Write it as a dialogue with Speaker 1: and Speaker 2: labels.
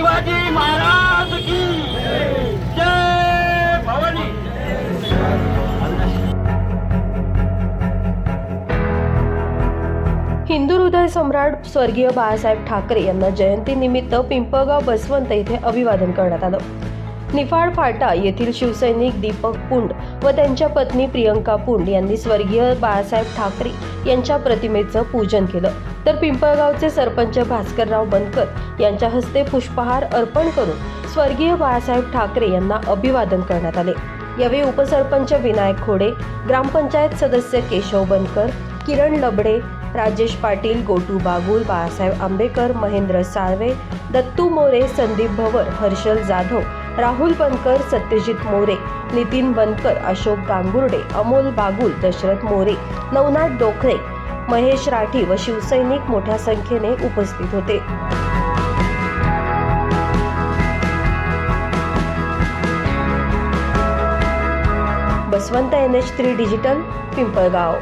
Speaker 1: शिवाजी महाराज की जय भवानी.
Speaker 2: हिंदू हृदय सम्राट स्वर्गीय बाळासाहेब ठाकरे यांना जयंतीनिमित्त पिंपळगाव बसवंत येथे अभिवादन करण्यात आलं. निफाड फाटा येथील शिवसैनिक दीपक पुंड व त्यांच्या पत्नी प्रियंका पुंड यांनी स्वर्गीय बाळासाहेब ठाकरे यांच्या प्रतिमेचं पूजन केलं. तर पिंपळगावचे सरपंच भास्करराव बनकर यांच्या हस्ते पुष्पहार अर्पण करून स्वर्गीय बाळासाहेब ठाकरे यांना अभिवादन करण्यात आले. यावेळी उपसरपंच विनायक खोडे ग्रामपंचायत सदस्य केशव बनकर किरण लबडे राजेश पाटील गोटू बागुल बाळासाहेब आंबेकर महेंद्र साळवे दत्तू मोरे संदीप भवर हर्षल जाधव राहुल बनकर सत्यजित मोरे नितीन बनकर अशोक गांगुर्डे अमोल बागुल दशरथ मोरे नवनाथ डोखरे महेश राठी व शिवसैनिक मोठ्या संख्येने उपस्थित होते. Baswant N H three digital Pimpalgaon.